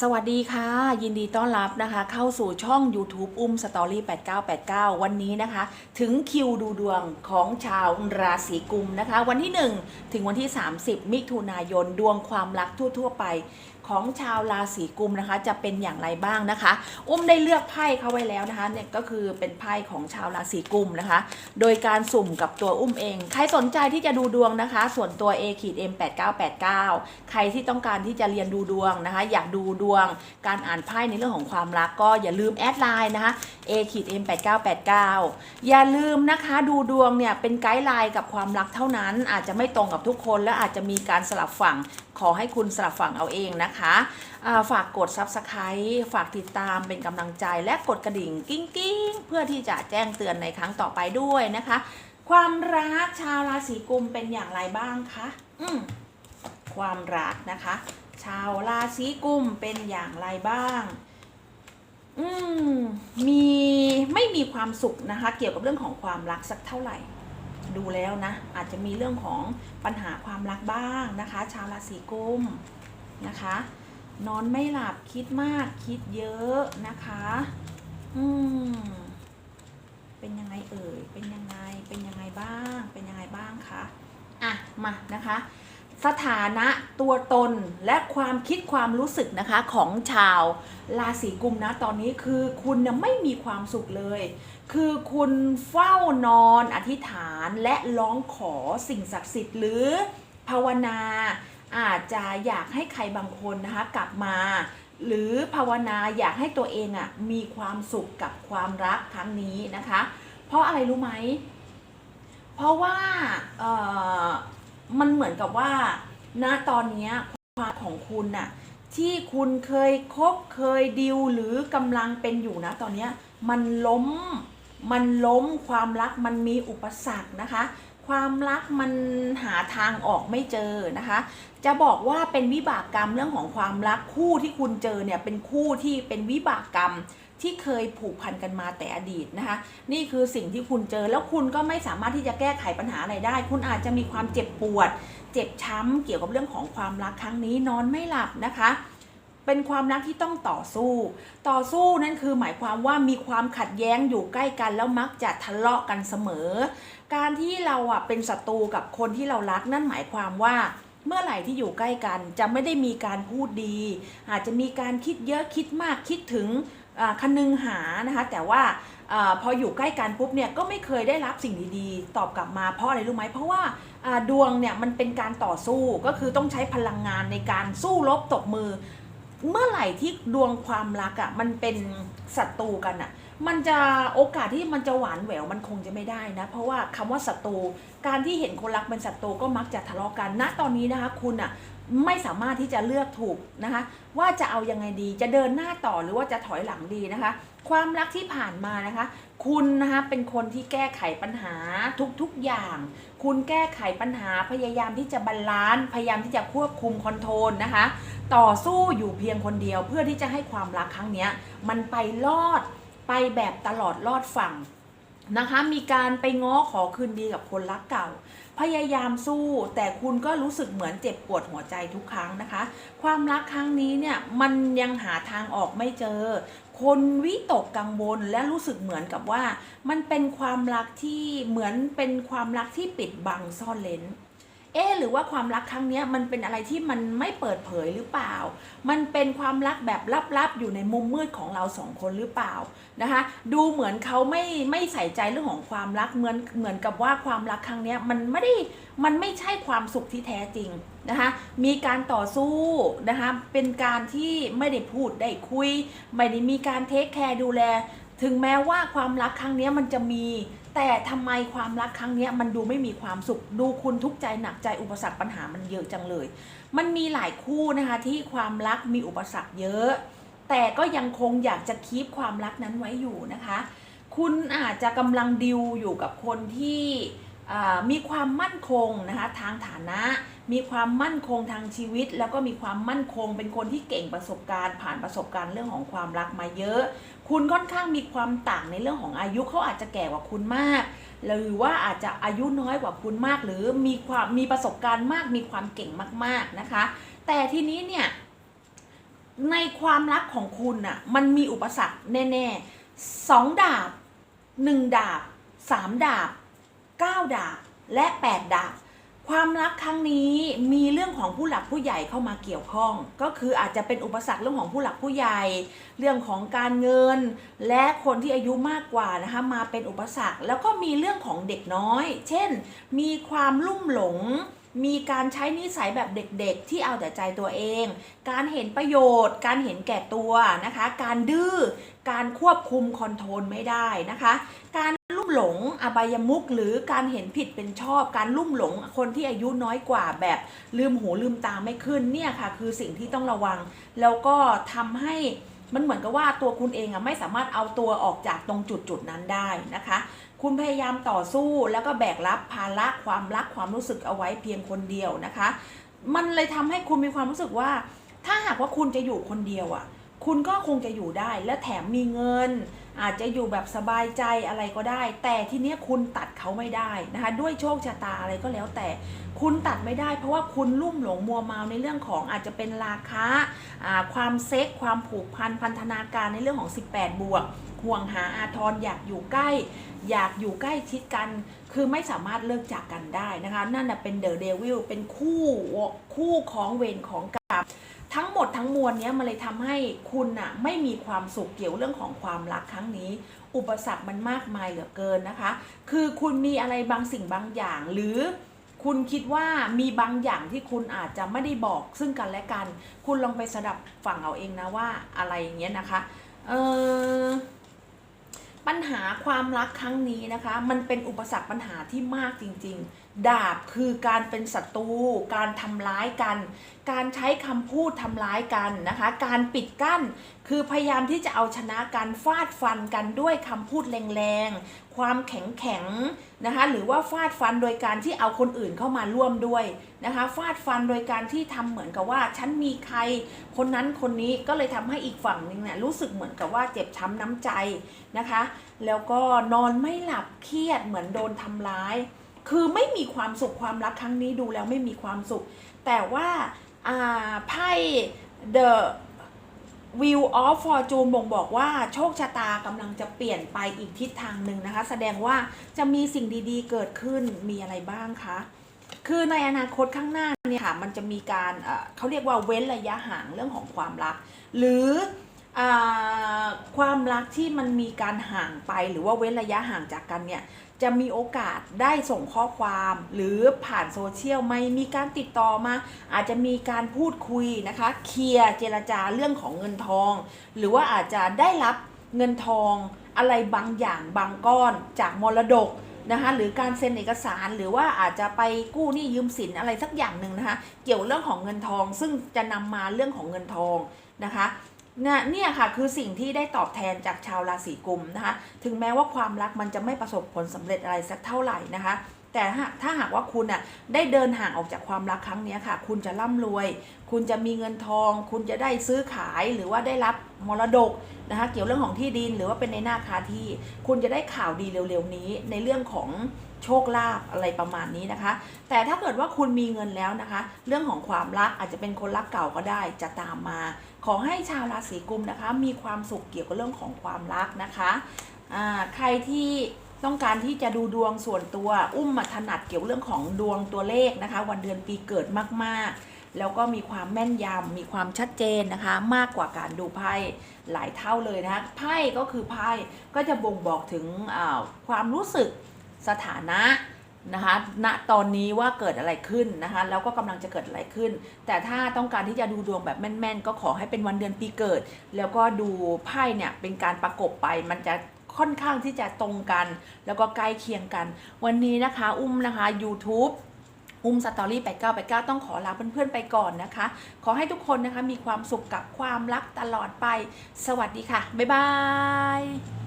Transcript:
สวัสดีค่ะ ยินดีต้อนรับนะคะ เข้าสู่ช่อง YouTube อุ้มสตอรี่8989 วันนี้นะคะ ถึงคิวดูดวงของชาวราศีกุมนะคะ วันที่ 1 ถึงวันที่ 30 มิถุนายนดวงความรักทั่ว ๆ ไป ของชาวราศีกุมนะคะจะเป็นอย่างไรบ้างนะคะ อุ้มได้เลือกไพ่เขาไว้แล้วนะคะเนี่ยก็คือเป็นไพ่ของชาวราศีกุมนะคะ โดยการสุ่มกับตัวอุ้มเอง ใครสนใจที่จะดูดวงนะคะ ส่วนตัว A ขีด M 8989 ใครที่ต้องการที่จะเรียนดูดวงนะคะ อยากดูดวง การอ่านไพ่ในเรื่องของความรักก็อย่าลืมแอดไลน์นะคะ A ขีด M 8989 อย่าลืมนะคะดูดวงเนี่ยเป็นไกด์ไลน์กับความรักเท่านั้น อาจจะไม่ตรงกับทุกคนและอาจจะมีการสลับฝั่งขอให้คุณสลับฝั่งเอาเองนะคะอ่าฝากกด Subscribe ฝากติดตามเป็นกำลังใจและกดกระดิ่งกิ้งกิ้งเพื่อที่จะแจ้งเตือนในครั้งต่อไปด้วยนะคะ ความรักชาวราศีกุมเป็นอย่างไรบ้างคะอืมความรักนะคะ ชาวราศีกุมเป็นอย่างไรบ้างอืมมีไม่มีความสุขนะคะ เกี่ยวกับเรื่องของความรักสักเท่าไหร่ ดูแล้วนะ อาจจะมีเรื่องของปัญหาความรักบ้างนะคะ ชาวราศีกุม นะคะ นอนไม่หลับคิดมากคิดเยอะนะคะ อืมเป็นยังไงเอ่ยเป็นยังไงเป็นยังไงบ้าง เป็นยังไงบ้างคะอะมานะคะ สถานะตัวตนและความคิดความรู้สึกนะคะของชาวราศีกุมนะตอนนี้คือคุณเนี่ยไม่มีความสุขเลย คือคุณเฝ้านอนอธิษฐานและร้องขอสิ่งศักดิ์สิทธิ์หรือภาวนา อาจจะอยากให้ใครบางคนนะคะกลับมา หรือภาวนาอยากให้ตัวเองอะ่ะมีความสุขกับความรักครั้งนี้นะคะ เพราะอะไรรู้ไหม เพราะว่าเออมันเหมือนกับว่าณตอนนี้ความของคุณน่ะที่คุณเคยคบเคยดิวหรือกำลังเป็นอยู่นะตอนนี้มันล้มมันล้มความรักมันมีอุปสรรคนะคะ ความรักมันหาทางออกไม่เจอนะคะ จะบอกว่าเป็นวิบากกรรมเรื่องของความรักคู่ที่คุณเจอเนี่ยเป็นคู่ที่เป็นวิบากกรรมที่เคยผูกพันกันมาแต่อดีตนะคะ นี่คือสิ่งที่คุณเจอแล้วคุณก็ไม่สามารถที่จะแก้ไขปัญหาอะไรได้ คุณอาจจะมีความเจ็บปวด เจ็บช้ำเกี่ยวกับเรื่องของความรักครั้งนี้นอนไม่หลับนะคะ เป็นความรักที่ต้องต่อสู้ ต่อสู้นั่นคือหมายความว่ามีความขัดแย้งอยู่ใกล้กันแล้วมักจะทะเลาะกันเสมอ การที่เราอะเป็นศัตรูกับคนที่เรารักนั่นหมายความว่าเมื่อไหร่ที่อยู่ใกล้กันจะไม่ได้มีการพูดดี อาจจะมีการคิดเยอะคิดมากคิดถึงอ่าคนึงหานะคะแต่ว่าอพออยู่ใกล้กันปุ๊บเนี่ยก็ไม่เคยได้รับสิ่งดีๆ ตอบกลับมาเพราะอะไรรู้ไหมเพราะว่าดวงเนี่ยมันเป็นการต่อสู้ก็คือต้องใช้พลังงานในการสู้รบตบมือ เมื่อไหร่ที่ดวงความรักอะ่ะมันเป็นศัตรูกันอะ่ะ มันจะโอกาสที่มันจะหวานแหววมันคงจะไม่ได้นะ เพราะว่าคำว่าศัตรูการที่เห็นคนรักเป็นศัตรูก็มักจะทะเลาะกันณตอนนี้นะคะ คุณอะไม่สามารถที่จะเลือกถูกนะคะ ว่าจะเอายังไงดีจะเดินหน้าต่อหรือว่าจะถอยหลังดีนะคะ ความรักที่ผ่านมานะคะ คุณนะคะเป็นคนที่แก้ไขปัญหาทุกๆอย่าง คุณแก้ไขปัญหาพยายามที่จะบาลานซ์พยายามที่จะควบคุมคอนโทรลนะคะ ต่อสู้อยู่เพียงคนเดียว เพื่อที่จะให้ความรักครั้งนี้มันไปรอดไปแบบตลอดรอดฝั่งนะคะมีการไปง้อขอคืนดีกับคนรักเก่า พยายามสู้ แต่คุณก็รู้สึกเหมือนเจ็บปวดหัวใจทุกครั้งนะคะ ความรักครั้งนี้เนี่ยมันยังหาทางออกไม่เจอ คนวิตกกังวลและรู้สึกเหมือนกับว่า มันเป็นความรักที่เหมือนเป็นความรักที่ปิดบังซ่อนเลน เอ๊หรือว่าความรักครั้งนี้มันเป็นอะไรที่มันไม่เปิดเผยหรือเปล่า มันเป็นความรักแบบลับๆอยู่ในมุมมืดของเราสองคนหรือเปล่านะคะ ดูเหมือนเขาไม่ไม่ใส่ใจเรื่องของความรักเหมือนเหมือนกับว่าความรักครั้งนี้มันไม่ได้มันไม่ใช่ความสุขที่แท้จริงนะคะ มีการต่อสู้นะคะ เป็นการที่ไม่ได้พูดได้คุย ไม่ได้มีการเทคแคร์ดูแล ถึงแม้ว่าความรักครั้งนี้มันจะมี แต่ทำไมความรักครั้งนี้มันดูไม่มีความสุข ดูคุณทุกข์ใจหนักใจอุปสรรคปัญหามันเยอะจังเลย มันมีหลายคู่นะคะที่ความรักมีอุปสรรคเยอะ แต่ก็ยังคงอยากจะคีปความรักนั้นไว้อยู่นะคะ คุณอาจจะกำลังดิวอยู่กับคนที่มีความมั่นคงนะคะทางฐานะ มีความมั่นคงทางชีวิต แล้วก็มีความมั่นคงเป็นคนที่เก่งประสบการณ์ ผ่านประสบการณ์เรื่องของความรักมาเยอะ คุณค่อนข้างมีความต่างในเรื่องของอายุเขาอาจจะแก่กว่าคุณมาก หรือว่าอาจจะอายุน้อยกว่าคุณมาก หรือมีความมีประสบการณ์มาก มีความเก่งมาก ๆนะคะ แต่ทีนี้เนี่ยในความรักของคุณน่ะมันมีอุปสรรคแน่ๆสองดาบหนึ่งดาบสามดาบเก้าดาบและแปดดาบ ความรักครั้งนี้มีเรื่องของผู้หลักผู้ใหญ่เข้ามาเกี่ยวข้อง ก็คืออาจจะเป็นอุปสรรคเรื่องของผู้หลักผู้ใหญ่ เรื่องของการเงิน และคนที่อายุมากกว่านะคะมาเป็นอุปสรรค แล้วก็มีเรื่องของเด็กน้อย เช่น มีความลุ่มหลง มีการใช้นิสัยแบบเด็กๆ ที่เอาแต่ใจตัวเอง การเห็นประโยชน์ การเห็นแก่ตัวนะคะ การดื้อการควบคุมคอนโทรลไม่ได้นะคะการ หลงอบายมุกหรือการเห็นผิดเป็นชอบ การลุ่มหลงคนที่อายุน้อยกว่าแบบลืมหูลืมตาไม่ขึ้นเนี่ยค่ะ คือสิ่งที่ต้องระวัง แล้วก็ทำให้มันเหมือนกับว่าตัวคุณเองอะไม่สามารถเอาตัวออกจากตรงจุดจุดนั้นได้นะคะ คุณพยายามต่อสู้แล้วก็แบกรับภาระความรักความรู้สึกเอาไว้เพียงคนเดียวนะคะ มันเลยทำให้คุณมีความรู้สึกว่า ถ้าหากว่าคุณจะอยู่คนเดียวอะ คุณก็คงจะอยู่ได้และแถมมีเงิน อาจจะอยู่แบบสบายใจอะไรก็ได้ แต่ทีเนี้ยคุณตัดเขาไม่ได้นะคะ ด้วยโชคชะตาอะไรก็แล้วแต่คุณตัดไม่ได้ เพราะว่าคุณลุ่มหลงมัวเมาในเรื่องของอาจจะเป็นราคาความเซ็กความผูกพันพันธนาการในเรื่องของ 18 บวกห่วงหาอาทรอยากอยู่ใกล้ อยากอยู่ใกล้ชิดกัน คือไม่สามารถเลิกจากกันได้นะคะ นั่นน่ะเป็นเดอะเดวิลเป็นคู่คู่ของเวรของกรรม ทั้งหมดทั้งมวลเนี้ยมันเลยทำให้คุณอะไม่มีความสุขเกี่ยวเรื่องของความรักครั้งนี้ อุปสรรคมันมากมายเหลือเกินนะคะ คือคุณมีอะไรบางสิ่งบางอย่างหรือคุณคิดว่ามีบางอย่างที่คุณอาจจะไม่ได้บอกซึ่งกันและกัน คุณลองไปสดับฝั่งเอาเองนะว่าอะไรอย่างเงี้ยนะคะ เออ ปัญหาความรักครั้งนี้นะคะ มันเป็นอุปสรรคปัญหาที่มากจริง ๆ ดาบคือการเป็นศัตรูการทำร้ายกัน การใช้คำพูดทำร้ายกันนะคะ การปิดกั้นคือพยายามที่จะเอาชนะการฟาดฟันกันด้วยคำพูดแรงๆ ความแข็งแข็งนะคะหรือว่าฟาดฟันโดยการที่เอาคนอื่นเข้ามาร่วมด้วยนะคะฟาดฟันโดยการที่ทำเหมือนกับว่าฉันมีใครคนนั้นคนนี้ก็เลยทำให้อีกฝั่งหนึงเนี่ยรู้สึกเหมือนกับว่าเจ็บช้ำน้ำใจนะคะ แล้วก็นอนไม่หลับเครียดเหมือนโดนทำร้าย คือไม่มีความสุขความรักครั้งนี้ดูแล้วไม่มีความสุข แต่ว่า วิวออฟฟอร์จูนบ่งบอกว่าโชคชะตากำลังจะเปลี่ยนไปอีกทิศทางหนึ่งนะคะ แสดงว่าจะมีสิ่งดีๆ เกิดขึ้นมีอะไรบ้างคะคือในอนาคตข้างหน้าเนี่ยค่ะมันจะมีการเขาเรียกว่าเว้นระยะห่างเรื่องของความรัก หรืออ ความรักที่มันมีการห่างไปหรือว่าเว้นระยะห่างจากกันเนี่ยจะมีโอกาสได้ส่งข้อความหรือผ่านโซเชียลไม่มีการติดต่อมา อาจจะมีการพูดคุยนะคะเคลียร์เจรจาเรื่องของเงินทอง หรือว่าอาจจะได้รับเงินทองอะไรบางอย่างบางก้อนจากมรดกนะคะหรือการเซ็นเอกสารหรือว่าอาจจะไปกู้หนี้ยืมสินอะไรสักอย่างหนึ่งนะคะเกี่ยวเรื่องของเงินทองซึ่งจะนำมาเรื่องของเงินทองนะคะ เนี่ยเนี่ยค่ะคือสิ่งที่ได้ตอบแทนจากชาวราศีกุมนะคะ ถึงแม้ว่าความรักมันจะไม่ประสบผลสำเร็จอะไรสักเท่าไหร่นะคะแต่ถ้าถ้าหากว่าคุณอะได้เดินห่างออกจากความรักครั้งนี้ค่ะ คุณจะร่ำรวย คุณจะมีเงินทอง คุณจะได้ซื้อขายหรือว่าได้รับมรดกนะคะเกี่ยวเรื่องของที่ดินหรือว่าเป็นในหน้าคาที่ คุณจะได้ข่าวดีเร็วๆนี้ในเรื่องของ โชคลาภอะไรประมาณนี้นะคะ แต่ถ้าเกิดว่าคุณมีเงินแล้วนะคะ เรื่องของความรักอาจจะเป็นคนรักเก่าก็ได้จะตามมา ขอให้ชาวราศีกุมนะคะ มีความสุขเกี่ยวกับเรื่องของความรักนะคะใครที่ต้องการที่จะดูดวงส่วนตัวอุ้มมาถนัดเกี่ยวเรื่องของดวงตัวเลขนะคะ วันเดือนปีเกิดมากๆ แล้วก็มีความแม่นยำมีความชัดเจนนะคะ มากกว่าการดูไพ่หลายเท่าเลยนะคะไพ่ก็คือไพ่ก็จะบ่งบอกถึงความรู้สึก สถานะนะคะณตอนนี้ว่าเกิดอะไรขึ้นนะคะแล้วก็กำลังจะเกิดอะไรขึ้น แต่ถ้าต้องการที่จะดูดวงแบบแม่น ๆ ก็ขอให้เป็นวันเดือนปีเกิด แล้วก็ดูไพ่เนี่ยเป็นการประกบไปมันจะค่อนข้างที่จะตรงกัน แล้วก็ใกล้เคียงกัน วันนี้นะคะอุ้มนะคะ YouTube อุ้มสตอรี่8989 ต้องขอลาเพื่อนๆไปก่อนนะคะ ขอให้ทุกคนนะคะมีความสุขกับความรักตลอดไป สวัสดีค่ะ บ๊ายบาย